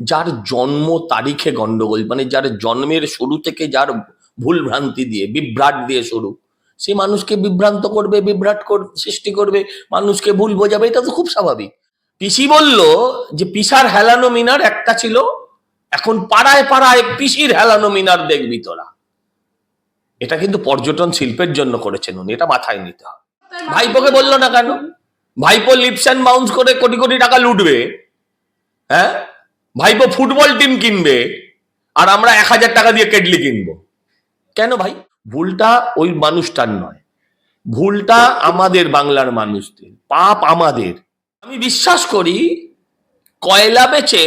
যার জন্ম তারিখে গন্ডগোল মানে যার জন্মের শুরু থেকে যার ভুল ভ্রান্তি দিয়ে, বিভ্রাট দিয়ে শুরু। সে মানুষকে বিভ্রান্ত করবে, বিভ্রাট সৃষ্টি করবে, মানুষকে ভুল বোঝাবে, এটা তো খুব স্বাভাবিক। পিসি বলল যে পিসার হেলানো মিনার একটা ছিল, এখন পাড়ায় পাড়ায় পিসির হেলানো মিনার দেখবি তোরা। এটা কিন্তু পর্যটন শিল্পের জন্য করেছেন উনি, এটা মাথায় নিতে হবে। ভাইপোকে বলল না কেন? ভাইপো লিপস অ্যান্ড বাউন্স করে কোটি কোটি টাকা লুটবে হ্যাঁ? ভাইপো ফুটবল টিম কিনবে আর আমরা এক হাজার টাকা দিয়ে কেটলি কিনবো। কেন ভাই? ভুলটা ওই মানুষটার নয়। ভুলটা আমাদের বাংলার মানুষদের, পাপ আমাদের। আমি বিশ্বাস করি কয়লা বেচে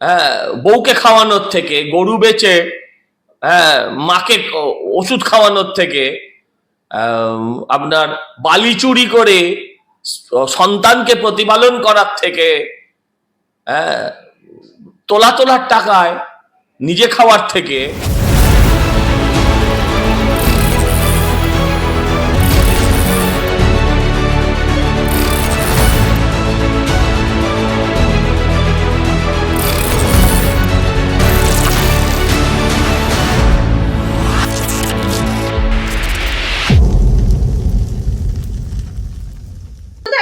হ্যাঁ বউকে খাওয়ানোর থেকে, গরু বেচে হ্যাঁ মাকে ওষুধ খাওয়ানোর থেকে আপনার বালি চুরি করে সন্তানকে প্রতিপালন করার থেকে তোলা তোলার টাকায় নিজে খাওয়ার থেকে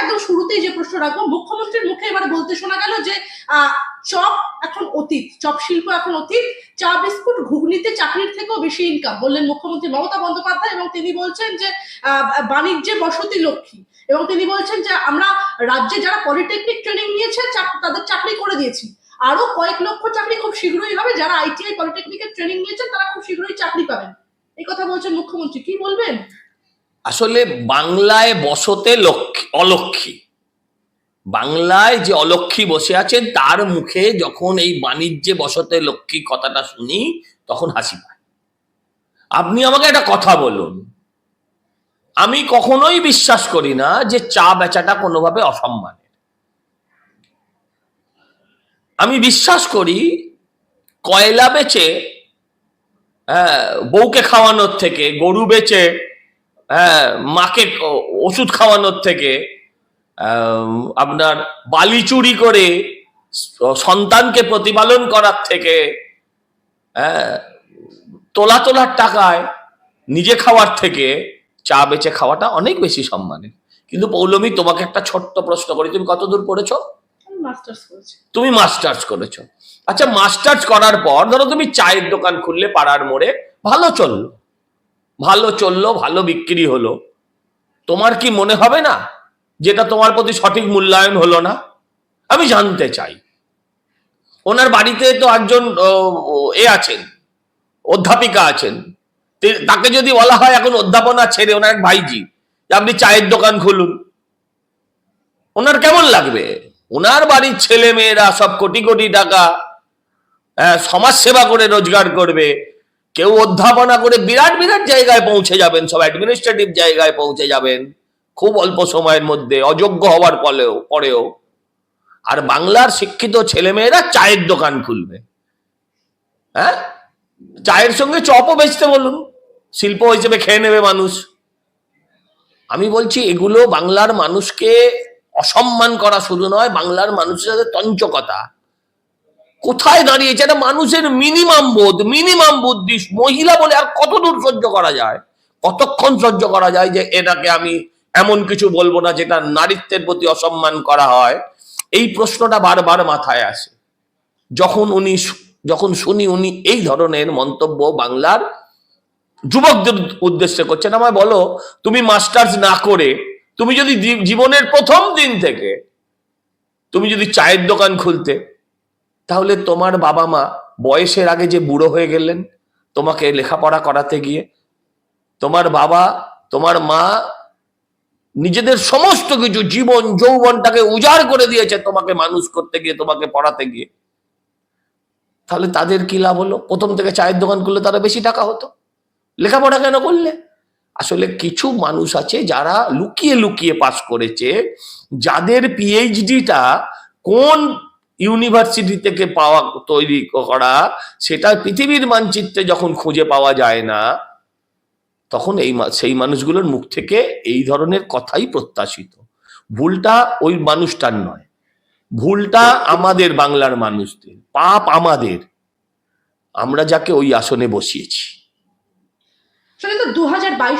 একদম শুরুতেই যে প্রশ্ন রাখব মুখ্যমন্ত্রীর মুখে এবারে বলতে শোনা গেল যে চপ এখন অতীত, চপ শিল্প এখন অতীত, চা, বিস্কুট ঘুগনিতে চাকরির থেকেও বেশি ইনকাম বললেন মুখ্যমন্ত্রী মমতা বন্দ্যোপাধ্যায় এবং তিনি বলছেন যে বাণিজ্যে বসতি লক্ষ্মী এবং তিনি বলছেন যে, আমরা রাজ্যে যারা পলিটেকনিক ট্রেনিং নিয়েছে তাদের চাকরি করে দিয়েছি। আরও কয়েক লক্ষ চাকরি খুব শীঘ্রই হবে, যারা আইটিআই পলিটেকনিকের ট্রেনিং নিয়েছেন তারা খুব শীঘ্রই চাকরি পাবেন। এই কথা বলছেন মুখ্যমন্ত্রী, কি বলবেন? আসলে বাংলায় বসতে লক্ষ্মী অলক্ষী বাংলায় যে অলক্ষী বসে আছেন তার মুখে যখন এই বাণিজ্যে বসতে লক্ষ্মী কথাটা শুনি তখন হাসি পায়। আপনি আমাকে একটা কথা বলুন। আমি কখনোই বিশ্বাস করি না যে চা বেচাটা কোনোভাবে অসম্মানের। আমি বিশ্বাস করি কয়লা বেচে হ্যাঁ, বউকে খাওয়ানোর থেকে গরু বেচে হ্যাঁ মাকে ওষুধ খাওয়ানোর থেকে আপনার বালি চুরি করে সন্তানকে প্রতিপালন করার থেকে হ্যাঁ তোলা তোলার টাকায় নিজে খাওয়ার থেকে চা বেচে খাওয়াটা অনেক বেশি সম্মানের। কিন্তু পৌলমী তোমাকে একটা ছোট্ট প্রশ্ন করি তুমি কতদূর পড়েছো? আমি মাস্টার্স করেছি। তুমি মাস্টার্স করেছ। আচ্ছা মাস্টার্স করার পর ধরো তুমি চায়ের দোকান খুললে পাড়ার মোড়ে ভালো চলল। ভালো চলল ভালো বিক্রি হলো। তোমার কি মনে হবে না? যেটা তোমার প্রতি সঠিক মূল্যায়ন হলো না, আমি জানতে চাই। ওনার বাড়িতে তো একজন এ আছেন, অধ্যাপিকা আছেন। তাকে যদি বলা হয় এখন অধ্যাপনা ছেড়ে, ওনার এক ভাইজি আপনি চায়ের দোকান খুলুন। ওনার কেমন লাগবে? ওনার বাড়ির ছেলে মেয়েরা সব কোটি কোটি টাকা সমাজ সেবা করে রোজগার করবে। কেউ অধ্যাপনা করে বিরাট বিরাট জায়গায় পৌঁছে যাবেন, সব অ্যাডমিনিস্ট্রেটিভ জায়গায় পৌঁছে যাবেন। খুব অল্প সময়ের মধ্যে, অযোগ্য হওয়ার পরেও পরেও। আর বাংলার শিক্ষিত ছেলেমেয়েরা চায়ের দোকান খুলবে। হ্যাঁ? চায়ের সঙ্গে চপও বেচতে বলুন, শিল্প হিসেবে খেয়ে নেবে মানুষ। আমি বলছি, এগুলো বাংলার মানুষকে অসম্মান করা শুধু নয়, বাংলার মানুষের সাথে তঞ্চকতা। কোথায় দাঁড়িয়েছে? এটা মানুষের মিনিমাম বোধ মিনিমাম বুদ্ধি। মহিলা বলে আর কত দূর সহ্য করা যায়? কতক্ষণ সহ্য করা যায় যে এটাকে আমি এমন কিছু বলব না যেটা নারীত্বের প্রতি অসম্মান করা হয়। এই প্রশ্নটা বারবার মাথায় আসে। যখন উনি যখন শুনি উনি এই ধরনের মন্তব্য বাংলার যুবকদের উদ্দেশ্যে করছেন, আমায় বলো, তুমি মাস্টার্স না করে, তুমি যদি জীবনের প্রথম দিন থেকে তুমি যদি চায়ের দোকান খুলতে, তাহলে তোমার বাবা মা বয়সের আগে যে বুড়ো হয়ে গেলেন, তোমাকে লেখাপড়া করাতে গিয়ে, তোমার বাবা, তোমার মা নিজেদের সমস্ত কিছু জীবন যৌবনটাকে উজাড় করে দিয়েছে তোমাকে মানুষ করতে গিয়ে, তোমাকে পড়াতে গিয়ে। তাহলে তাদের কি লাভ হলো? প্রথম থেকে চায়ের দোকান করলে তারা বেশি টাকা হতো। লেখাপড়া কেন করলে? আসলে কিছু মানুষ আছে যারা লুকিয়ে লুকিয়ে পাস করেছে, যাদের পিএইচডিটা কোন ইউনিভার্সিটি থেকে পাওয়া, তৈরি করা, সেটা পৃথিবীর মানচিত্রে যখন খুঁজে পাওয়া যায় না তখন এই সেই মানুষগুলোর মুখ থেকে এই ধরনের কথাই প্রত্যাশিত। ভুলটা ওই মানুষটার নয়। ভুলটা আমাদের বাংলার মানুষদের, পাপ আমাদের। আমরা যাকে ওই আসনে বসিয়েছি। সেটা দু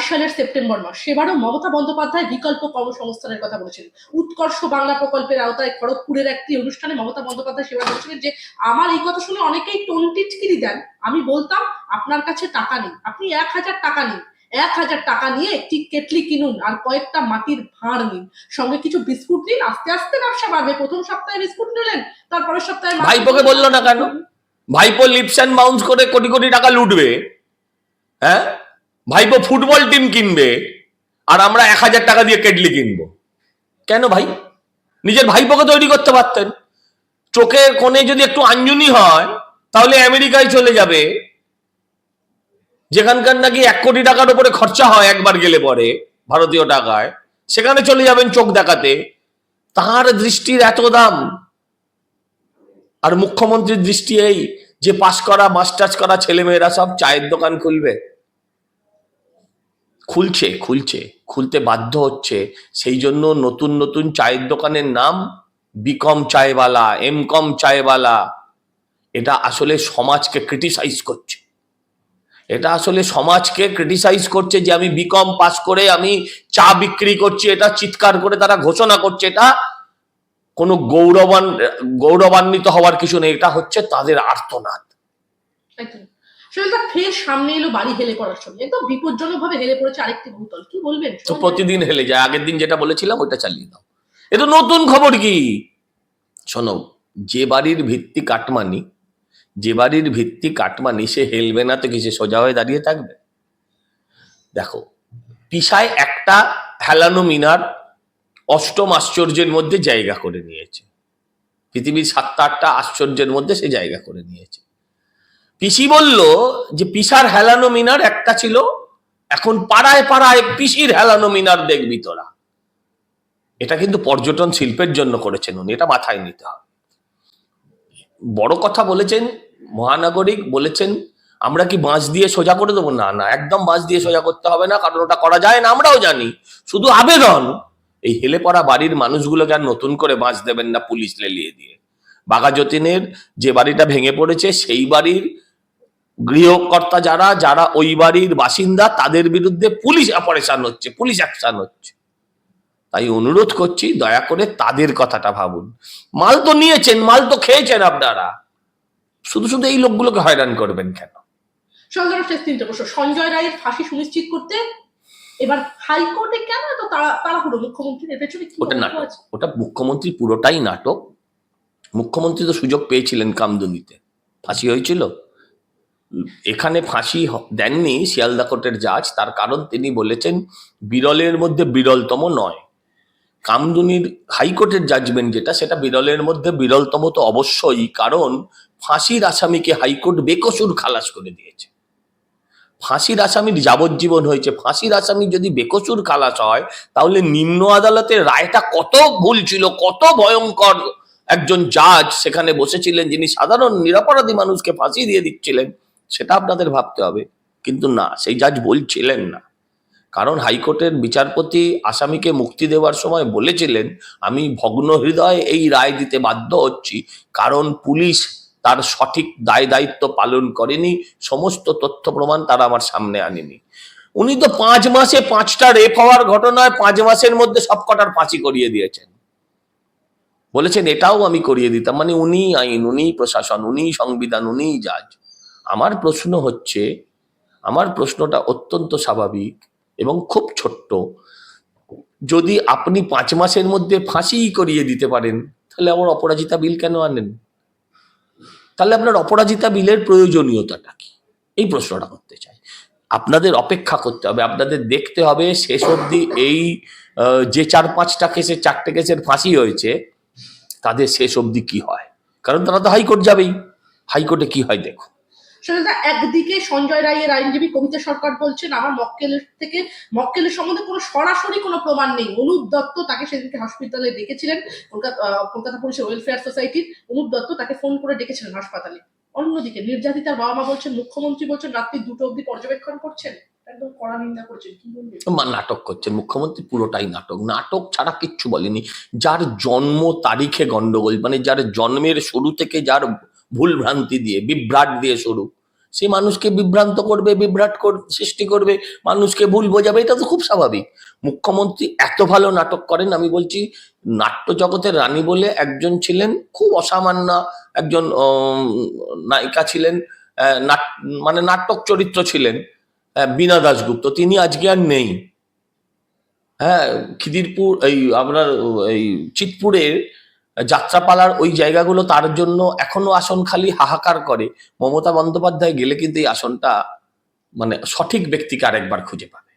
সালের সেপ্টেম্বর মাস, সেবারও মমতা বন্দ্যোপাধ্যায় বিকল্প কর্মসংস্থানের কথা বলেছেন। উৎকর্ষ বাংলা প্রকল্পের আওতায় খড়গপুরের একটি অনুষ্ঠানে মমতা বন্দ্যোপাধ্যায় সেবার বলেছিলেন যে, আমার এই কথা শুনে অনেকেই টন্টিটকিরি দেন। আমি বলতাম, আপনার কাছে টাকা নেই। আপনি এক হাজার টাকা নিন। এক হাজার টাকা নিয়ে একটি কেটলি কিনুন আর কয়েকটা মাটির ভাঁড় নিন। সঙ্গে কিছু বিস্কুট দিন আস্তে আস্তে ব্যবসা বাড়বে। প্রথম সপ্তাহে বিস্কুট নিলেন তারপরের সপ্তাহে ভাইপোকে বলল না কেন? ভাইপো লিপস অ্যান্ড বাউন্স করে কোটি কোটি টাকা লুটবে। হ্যাঁ? ভাইপো ফুটবল টিম কিনবে আর আমরা এক হাজার টাকা দিয়ে কেটলি কিনবো। কেন ভাই? নিজের ভাইপোকে তৈরি করতে পারতেন। চোখের কোণে যদি একটু আঞ্জনি হয় তাহলে আমেরিকায় চলে যাবে। যেখানকার নাকি এক কোটি টাকার উপরে খরচা হয় একবার গেলে পরে, ভারতীয় টাকায়, সেখানে চলে যাবেন চোখ দেখাতে। তার দৃষ্টির এত দাম। আর মুখ্যমন্ত্রীর দৃষ্টি এই যে পাশ করা, মাস্টার্স করা ছেলেমেয়েরা সব চায়ের দোকান খুলবে। খুলছে খুলছে, খুলতে বাধ্য হচ্ছে। সেই জন্য নতুন নতুন চায়ের দোকানের নাম বিকম চায়ওয়ালা এম কম চায়ওয়ালা এটা আসলে সমাজকে ক্রিটিসাইজ করছে। এটা আসলে সমাজকে ক্রিটিসাইজ করছে যে আমি বিকম পাস করে আমি চা বিক্রি করছি এটা চিৎকার করে তারা ঘোষণা করছে এটা কোনো গৌরবান গৌরবান্বিত হওয়ার কিছু নেই এটা হচ্ছে তাদের আর্তনাদ। ফের সামনে এলো বাড়ি হেলে পড়ার একদম বিপজ্জনক ভাবে হেলে পড়েছে আরেকটি ভূতল কি বলবেন? তো প্রতিদিন হেলে যায় আগের দিন যেটা বলেছিলাম ওইটা চালিয়ে দাও। এ তো নতুন খবর কি? শোনো যে বাড়ির ভিত্তি কাটমানি যে বাড়ির ভিত্তি কাটমানি সে হেলবে না তো কি সে সোজা হয়ে দাঁড়িয়ে থাকবে? দেখো, পিসায় একটা হেলানো মিনার অষ্টম আশ্চর্যের মধ্যে জায়গা করে নিয়েছে। পৃথিবীর সাতটা আটটা আশ্চর্যের মধ্যে সে জায়গা করে নিয়েছে। পিসি বলল যে পিসার হেলানো মিনার একটা ছিল, এখন পাড়ায় পাড়ায় পিসির হেলানো মিনার দেখবি তোরা। এটা কিন্তু পর্যটন শিল্পের জন্য করেছেন উনি, এটা মাথায় নিতে হবে। বড় কথা বলেছেন, মহানাগরিক বলেছেন, আমরা কি বাঁশ দিয়ে সোজা করে দেবো? না না, একদম বাঁশ দিয়ে সোজা করতে হবে না, কারণ ওটা করা যায় না, আমরাও জানি। শুধু আবেদন, এই হেলে পড়া বাড়ির মানুষগুলোকে আর নতুন করে বাঁশ দেবেন না পুলিশ লেলিয়ে দিয়ে। বাঘাযতীনের যে বাড়িটা ভেঙে পড়েছে, সেই বাড়ির গৃহকর্তা যারা যারা ওই বাড়ির বাসিন্দা, তাদের বিরুদ্ধে পুলিশ অপারেশন হচ্ছে, পুলিশ অ্যাকশন হচ্ছে। তাই অনুরোধ করছি দয়া করে তাদের কথাটা ভাবুন। মাল তো নিয়েছেন মাল তো খেয়েছেন আপনারা। শুধু শুধু এই লোকগুলোকে হয়রান করবেন কেন? সঞ্জয় রায়ের ফাঁসি সুনিশ্চিত করতে এবার হাইকোর্টে কেন এত তাড়াহুড়ো? মুখ্যমন্ত্রীর এর পেছনে কি ওটা নাটক ওটা মুখ্যমন্ত্রী পুরোটাই নাটক। মুখ্যমন্ত্রী তো সুযোগ পেয়েছিলেন কামদুনিতে। ফাঁসি হয়েছিল। এখানে ফাঁসি দেননি শিয়ালদা কোর্টের জাজ তার কারণ তিনি বলেছেন বিরলের মধ্যে বিরলতম নয়। কামদুনির হাইকোর্টের জাজমেন্ট যেটা, সেটা বিরলের মধ্যে বিরলতম তো অবশ্যই, কারণ ফাঁসির আসামিকে হাইকোর্ট বেকসুর খালাস করে দিয়েছে। ফাঁসির আসামির যাবজ্জীবন হয়েছে। ফাঁসির আসামি যদি বেকসুর খালাস হয়, তাহলে নিম্ন আদালতের রায়টা কত ভুল ছিল, কত ভয়ঙ্কর একজন জাজ সেখানে বসেছিলেন, যিনি সাধারণ নিরাপরাধী মানুষকে ফাঁসি দিয়ে দিচ্ছিলেন, সেটা আপনাদের ভাবতে হবে। কিন্তু না, সেই জাজ বলছিলেন না। কারণ হাইকোর্টের বিচারপতি আসামিকে মুক্তি দেওয়ার সময় বলেছিলেন, আমি ভগ্ন হৃদয়ে এই রায় দিতে বাধ্য হচ্ছি, কারণ পুলিশ তার সঠিক দায় দায়িত্ব পালন করেনি, সমস্ত তথ্য প্রমাণ তারা আমার সামনে আনেনি। উনি তো পাঁচ মাসে পাঁচটা রেপ হওয়ার ঘটনায় পাঁচ মাসের মধ্যে সব কটার ফাঁসি করিয়ে দিয়েছেন। বলেছেন, এটাও আমি করিয়ে দিতাম। মানে উনি আইন, উনি প্রশাসন, উনি সংবিধান, উনি জাজ। আমার প্রশ্ন হচ্ছে, আমার প্রশ্নটা অত্যন্ত স্বাভাবিক। এবং খুব ছোট্ট। যদি আপনি পাঁচ মাসের মধ্যে ফাঁসি করিয়ে দিতে পারেন, তাহলে আমার অপরাজিতা বিল কেন আনেন? তাহলে আপনার অপরাজিতা বিলের প্রয়োজনীয়তাটা কি? এই প্রশ্নটা করতে চাই। আপনাদের অপেক্ষা করতে হবে, আপনাদের দেখতে হবে শেষ অবধি এই যে চার পাঁচটা কেসে, চারটে কেসের ফাঁসি হয়েছে, তাদের শেষ অবধি কি হয়? কারণ তারা তো হাইকোর্ট যাবেই। হাইকোর্টে কি হয় দেখো সেটা একদিকে সঞ্জয় রায়ের আইনজীবী কবিতা সরকার বলছেন, আমার মক্কেলের থেকে, মক্কেলের সম্বন্ধে কোনো সরাসরি কোনো প্রমাণ নেই। অনুপ দত্ত তাকে সেদিনকে হসপিটালে ডেকেছিলেন, কলকাতা কলকাতা পুলিশের ওয়েলফেয়ার সোসাইটির অনুপ দত্ত তাকে ফোন করে ডেকেছিলেন হাসপাতালে। অন্যদিকে নির্যাতিতার বাবা মা বলছেন, মুখ্যমন্ত্রী বলছেন, রাত্রি দুটো অবধি পর্যবেক্ষণ করছেন? নাটক করছেন, মুখ্যমন্ত্রী পুরোটাই নাটক। নাটক ছাড়া কিচ্ছু বলেনি। যার জন্ম তারিখে গন্ডগোল মানে যার জন্মের শুরু থেকে যার ভুল ভ্রান্তি দিয়ে, বিভ্রাট দিয়ে শুরু। সে মানুষকে বিভ্রান্ত করবে, বিভ্রাট সৃষ্টি করবে, মানুষকে ভুল বোঝাবে, এটা তো খুব স্বাভাবিক। মুখ্যমন্ত্রী এত ভালো নাটক করেন, আমি বলছি নাট্য জগতের রানী বলে একজন ছিলেন, খুব অসামান্য একজন নায়িকা ছিলেন মানে নাটক চরিত্র ছিলেন বীণা দাশগুপ্ত। তিনি আজকে আর নেই। হ্যাঁ খিদিরপুর, এই, আপনার, এই, চিতপুরের যাত্রাপালার ওই জায়গাগুলো তার জন্য এখনও আসন খালি হাহাকার করে। মমতা বন্দ্যোপাধ্যায় গেলে কিন্তু এই আসনটা মানে সঠিক ব্যক্তিকে আরেকবার খুঁজে পাবে।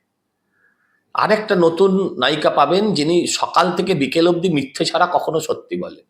আরেকটা নতুন নায়িকা পাবেন যিনি সকাল থেকে বিকেল অব্দি মিথ্যে ছাড়া কখনো সত্যি বলেন।